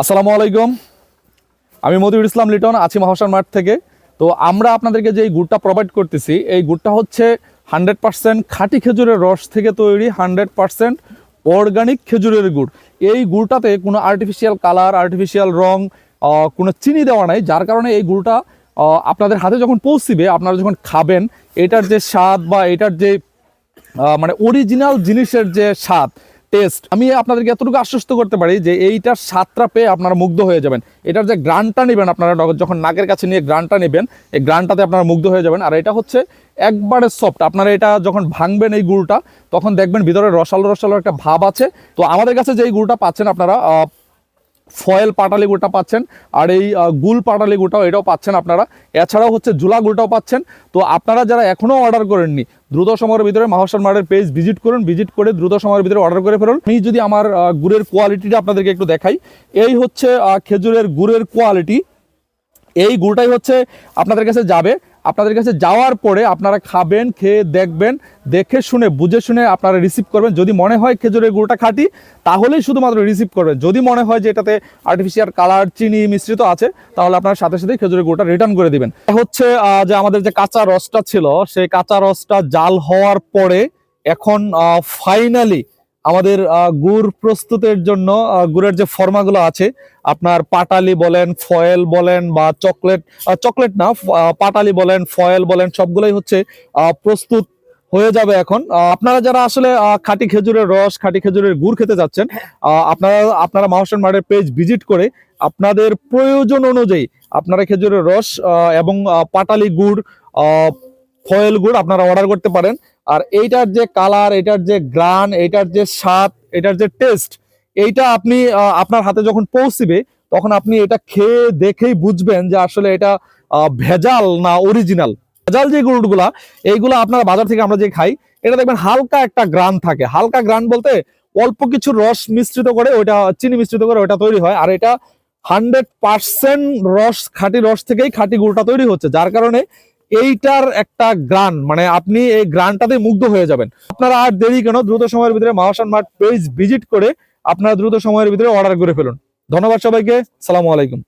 আসসালামু আলাইকুম। আমি মতিউর ইসলাম লিটন, আছি মহাশান মাঠ থেকে। তো আমরা আপনাদেরকে যে এই গুড়টা প্রোভাইড করতেছি, এই গুড়টা হচ্ছে হান্ড্রেড পার্সেন্ট খাঁটি খেজুরের রস থেকে তৈরি হান্ড্রেড পার্সেন্ট অর্গানিক খেজুরের গুড়। এই গুড়টাতে কোনো আর্টিফিশিয়াল কালার আর্টিফিশিয়াল রং কোনো চিনি দেওয়া নাই, যার কারণে এই গুড়টা আপনাদের হাতে যখন পৌঁছিবে, আপনারা যখন খাবেন, এটার যে স্বাদ বা এটার যে মানে অরিজিনাল জিনিসের যে স্বাদ টেস্ট আমি আপনাদেরকে এতটুকু আশ্বস্ত করতে পারি যে এইটার স্বাদটা পেয়ে আপনারা মুগ্ধ হয়ে যাবেন। এটার যে গ্রানটা নেবেন আপনারা, যখন নাকের কাছে নিয়ে গ্রানটা নেবেন, এই গ্রানটাতে আপনারা মুগ্ধ হয়ে যাবেন। আর এটা হচ্ছে একবারে সফট আপনারা এটা যখন ভাঙবেন এই গুড়টা, তখন দেখবেন ভিতরে রসালো রসালো একটা ভাব আছে। তো আমাদের কাছে যে এই গুড়টা পাচ্ছেন আপনারা ফয়েল পাটালি গুড়টা পাচ্ছেন আর এই গুল পাটালি গুড়টাও এটাও পাচ্ছেন আপনারা। এছাড়াও হচ্ছে জুলা গুড়টাও পাচ্ছেন। তো আপনারা যারা এখনও অর্ডার করেননি, দ্রুত সময়ের ভিতরে মাহসান মার্ডের পেজ ভিজিট করুন, ভিজিট করে দ্রুত সময়ের ভিতরে অর্ডার করে ফেলুন। আমি যদি আমার গুড়ের কোয়ালিটিটা আপনাদেরকে একটু দেখাই, এই হচ্ছে খেজুরের গুড়ের কোয়ালিটি। এই গুড়টাই হচ্ছে আপনাদের কাছে যাবে। আপনাদের কাছে যাওয়ার পরে আপনারা খাবেন, খেয়ে দেখবেন, দেখে শুনে, বুঝে শুনে আপনারা রিসিভ করবেন। যদি মনে হয় খেজুরের গুড়টা খাঁটি, তাহলেই শুধুমাত্র রিসিভ করবেন। যদি মনে হয় যে এটাতে আর্টিফিশিয়াল কালার চিনি মিশ্রিত আছে, তাহলে আপনার সাথে সাথে খেজুরের গুড়টা রিটার্ন করে দিবেন। হচ্ছে যে আমাদের যে কাঁচা রসটা ছিল, সেই কাঁচা রসটা জাল হওয়ার পরে এখন ফাইনালি আমাদের গুড় প্রস্তুতের জন্য গুড়ের যে ফর্মাগুলো আছে, আপনার পাটালি বলেন, ফয়েল বলেন বা চকলেট চকলেট না পাটালি বলেন, ফয়েল বলেন, সবগুলোই হচ্ছে প্রস্তুত হয়ে যাবে এখন। আপনারা যারা আসলে খাঁটি খেজুরের রস, খাঁটি খেজুরের গুড় খেতে যাচ্ছেন আপনারা আপনারা মাহসান মার্টের পেজ ভিজিট করে আপনাদের প্রয়োজন অনুযায়ী আপনারা খেজুরের রস এবং পাটালি গুড় ফয়েল গুড় আপনারা অর্ডার করতে পারেন। আর এইটার যে কালার এটার যে গ্রান এটার যে স্বাদ এটার যে টেস্ট এইটা আপনি আপনার হাতে যখন পৌঁছবে, তখন আপনি এটা খেয়ে দেখেই বুঝবেন যে আসলে এটা ভেজাল না অরিজিনাল ভেজাল যে গুড়গুলা, এইগুলা আপনারা বাজার থেকে আমরা যে খাই, এটা দেখবেন হালকা একটা গ্রান থাকে। হালকা গ্রান বলতে অল্প কিছু রস মিশ্রিত করে ওইটা, চিনি মিশ্রিত করে ওইটা তৈরি হয়। আর এটা হান্ড্রেড পার্সেন্ট রস, খাঁটি রস থেকেই খাঁটি গুড়টা তৈরি হচ্ছে। যার কারণে এইটার একটা গ্রান মানে আপনি এই গ্রানটাতে মুগ্ধ হয়ে যাবেন। আপনারা আর দেরি কেন, দ্রুত সময়ের ভিতরে মাহাসান মার্ট পেজ ভিজিট করে আপনারা দ্রুত সময়ের ভিতরে অর্ডার করে ফেলুন। ধন্যবাদ সবাইকে, সালামু আলাইকুম।